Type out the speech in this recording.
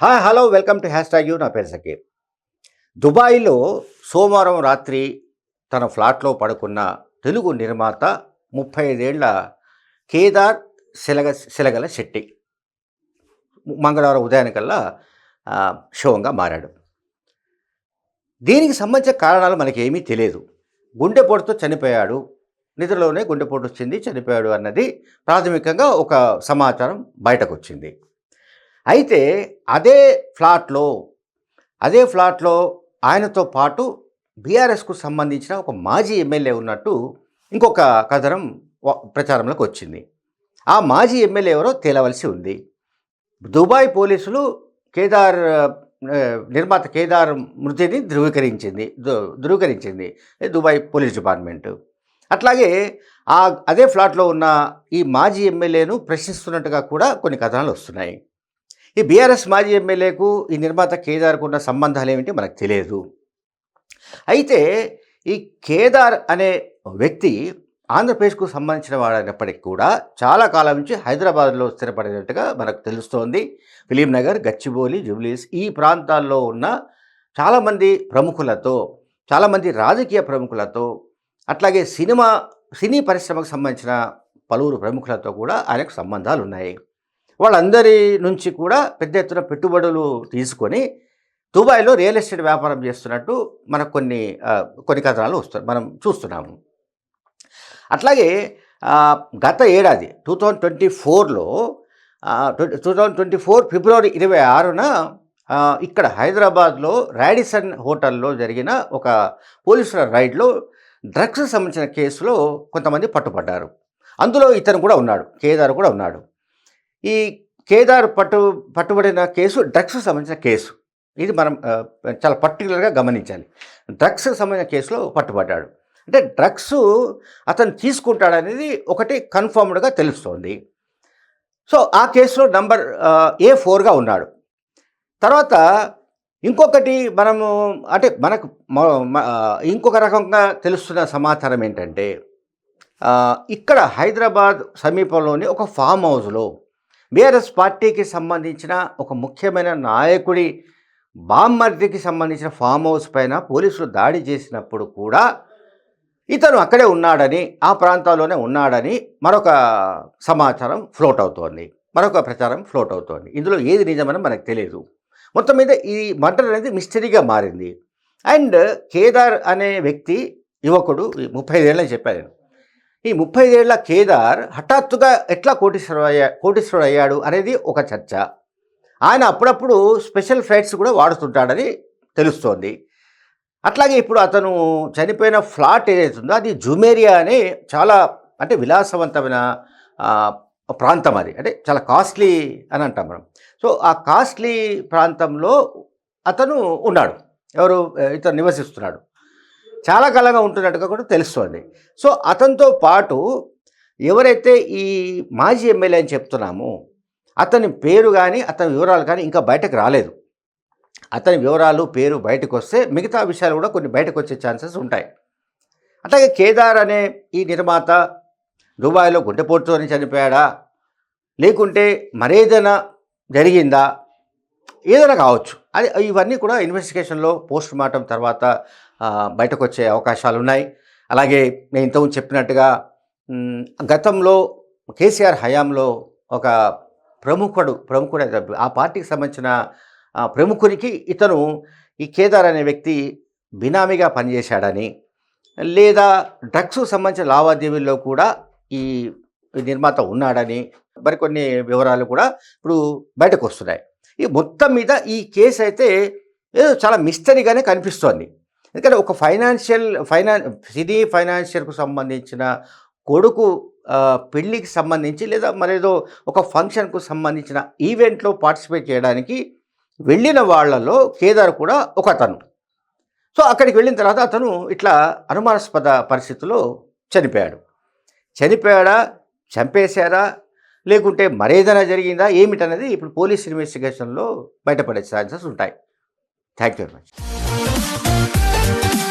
Hi hello welcome to hashtag you. నా పేరు సకీర్ దుబాయ్లో సోమవారం రాత్రి తన ఫ్లాట్లో పడుకున్న తెలుగు నిర్మాత ముప్పై ఐదేళ్ళ కేదార్ శిలగ శిలగల శెట్టి మంగళవారం ఉదయానికల్లా ఆ, శవంగా మారాడు. దీనికి సంబంధించిన కారణాలు మనకి ఏమీ తెలియదు గుండెపోటుతో చనిపోయాడు. నిద్రలోనే గుండెపోటు వచ్చింది చనిపోయాడు అన్నది ప్రాథమికంగా ఒక సమాచారం బయటకు వచ్చింది అయితే అదే ఫ్లాట్లో అదే ఫ్లాట్లో ఆయనతో పాటు బీఆర్ఎస్కు సంబంధించిన ఒక మాజీ ఎమ్మెల్యే ఉన్నట్టు ఇంకొక కథనం ప్రచారంలోకి వచ్చింది. ఆ మాజీ ఎమ్మెల్యే ఎవరో తేలవలసి ఉంది. దుబాయ్ పోలీసులు కేదార్ నిర్మాత కేదార్ మృతిని ధృవీకరించింది ధృవీకరించింది దుబాయ్ పోలీస్ డిపార్ట్మెంట్. అట్లాగే ఆ అదే ఫ్లాట్లో ఉన్న ఈ మాజీ ఎమ్మెల్యేను ప్రశ్నిస్తున్నట్టుగా కూడా కొన్ని కథనాలు వస్తున్నాయి. ఈ బీఆర్ఎస్ మాజీ ఎమ్మెల్యేకు ఈ నిర్మాత కేదార్కు ఉన్న సంబంధాలు ఏమిటి మనకు తెలియదు. అయితే ఈ కేదార్ అనే వ్యక్తి ఆంధ్రప్రదేశ్కు సంబంధించిన వాడైనప్పటికీ కూడా చాలా కాలం నుంచి హైదరాబాద్లో స్థిరపడినట్టుగా మనకు తెలుస్తోంది. ఫిలింనగర్ గచ్చిబౌలి జూబ్లీస్ ఈ ప్రాంతాల్లో ఉన్న చాలామంది ప్రముఖులతో చాలామంది రాజకీయ ప్రముఖులతో అట్లాగే సినిమా సినీ పరిశ్రమకు సంబంధించిన పలువురు ప్రముఖులతో కూడా ఆయనకు సంబంధాలు ఉన్నాయి వాళ్ళందరి నుంచి కూడా పెద్ద ఎత్తున పెట్టుబడులు తీసుకొని దుబాయ్లో రియల్ ఎస్టేట్ వ్యాపారం చేస్తున్నట్టు మనకు కొన్ని కొన్ని కథనాలు వస్తున్నాయి మనం చూస్తున్నాము. అట్లాగే గత ఏడాది టూ థౌజండ్ ట్వంటీ ఫోర్లో టూ థౌజండ్ ట్వంటీ ఫోర్ ఫిబ్రవరి ఇరవై ఆరున ఇక్కడ హైదరాబాద్లో రాడిసన్ హోటల్లో జరిగిన ఒక పోలీసుల రైడ్లో డ్రగ్స్ సంబంధించిన కేసులో కొంతమంది పట్టుపడ్డారు అందులో ఇతను కూడా ఉన్నాడు కేదార్ కూడా ఉన్నాడు. ఈ కేదార్ పట్టు పట్టుబడిన కేసు డ్రగ్స్ సంబంధించిన కేసు. ఇది మనం చాలా పర్టికులర్గా గమనించాలి. డ్రగ్స్ సంబంధించిన కేసులో పట్టుబడ్డాడు. అంటే డ్రగ్స్ అతను తీసుకుంటాడనేది ఒకటి కన్ఫర్మ్డ్గా తెలుస్తోంది. సో ఆ కేసులో నంబర్ ఏ ఫోర్గా ఉన్నాడు. తర్వాత ఇంకొకటి మనము అంటే మనకు ఇంకొక రకంగా తెలుస్తున్న సమాచారం ఏంటంటే ఇక్కడ హైదరాబాద్ సమీపంలోని ఒక ఫామ్ హౌస్లో బీఆర్ఎస్ పార్టీకి సంబంధించిన ఒక ముఖ్యమైన నాయకుడి బామ్మర్దికి సంబంధించిన ఫామ్ హౌస్ పైన పోలీసులు దాడి చేసినప్పుడు కూడా ఇతను అక్కడే ఉన్నాడని ఆ ప్రాంతాల్లోనే ఉన్నాడని మరొక సమాచారం ఫ్లోట్ అవుతోంది. మరొక ప్రచారం ఫ్లోట్ అవుతోంది. ఇందులో ఏది నిజమని మనకు తెలియదు మొత్తం మీద ఈ మర్డర్ అనేది మిస్టరీగా మారింది. అండ్ కేదార్ అనే వ్యక్తి యువకుడు ఈ ముప్పై ఐదేళ్ళని చెప్పాను ఈ ముప్పై ఐదేళ్ళ కేదార్ హఠాత్తుగా ఎట్లా కోటీశ్వరుడు అయ్యా కోటీశ్వరుడు అయ్యాడు అనేది ఒక చర్చ. ఆయన అప్పుడప్పుడు స్పెషల్ ఫ్లైట్స్ కూడా వాడుతుంటాడని తెలుస్తోంది. అట్లాగే ఇప్పుడు అతను చనిపోయిన ఫ్లాట్ ఏదైతుందో అది జుమేరియా అనే చాలా అంటే విలాసవంతమైన ప్రాంతం అది. అంటే చాలా కాస్ట్లీ అని అంటాం మనం. సో ఆ కాస్ట్లీ ప్రాంతంలో అతను ఉన్నాడు. ఎవరు? ఇతను నివసిస్తున్నాడు. చాలా కాలంగా ఉంటున్నట్టుగా కూడా తెలుస్తోంది. సో అతనితో పాటు ఎవరైతే ఈ మాజీ ఎమ్మెల్యే అని చెప్తున్నామో అతని పేరు కానీ అతని వివరాలు కానీ ఇంకా బయటకు రాలేదు. అతని వివరాలు పేరు బయటకు వస్తే మిగతా విషయాలు కూడా కొన్ని బయటకు వచ్చే ఛాన్సెస్ ఉంటాయి. అట్లాగే కేదార్ అనే ఈ నిర్మాత దుబాయ్లో గుండెపోటుతోని చనిపోయాడా? లేకుంటే మరేదైనా జరిగిందా? ఏదైనా కావచ్చు. అది ఇవన్నీ కూడా ఇన్వెస్టిగేషన్లో పోస్ట్ మార్టం తర్వాత బయటకు వచ్చే అవకాశాలు ఉన్నాయి అలాగే నేను ఇంతకు చెప్పినట్టుగా గతంలో కేసీఆర్ హయాంలో ఒక ప్రముఖుడు ప్రముఖుడు ఆ పార్టీకి సంబంధించిన ప్రముఖునికి ఇతను ఈ కేదార్ అనే వ్యక్తి బినామీగా పనిచేశాడని లేదా డ్రగ్స్ సంబంధించిన లావాదేవీల్లో కూడా ఈ ఈ నిర్మాత ఉన్నాడని మరికొన్ని వివరాలు కూడా ఇప్పుడు బయటకు వస్తున్నాయి. ఈ మొత్తం మీద ఈ కేసు అయితే ఏదో చాలా మిస్టరీగానే కనిపిస్తోంది. ఎందుకంటే ఒక ఫైనాన్షియల్ ఫైనాన్ సినీ ఫైనాన్షియల్కు సంబంధించిన కొడుకు పెళ్ళికి సంబంధించి లేదా మరేదో ఒక ఫంక్షన్కు సంబంధించిన ఈవెంట్లో పార్టిసిపేట్ చేయడానికి వెళ్ళిన వాళ్ళలో కేదార్ కూడా ఒక అతను సో అక్కడికి వెళ్ళిన తర్వాత అతను ఇట్లా అనుమానాస్పద పరిస్థితుల్లో చనిపోయాడు. చనిపోయాడా? చంపేశారా? లేకుంటే మరేదైనా జరిగిందా? ఏమిటనేది ఇప్పుడు పోలీస్ ఇన్వెస్టిగేషన్లో బయటపడే ఛాన్సెస్ ఉంటాయి. Thank you very much. Thank you.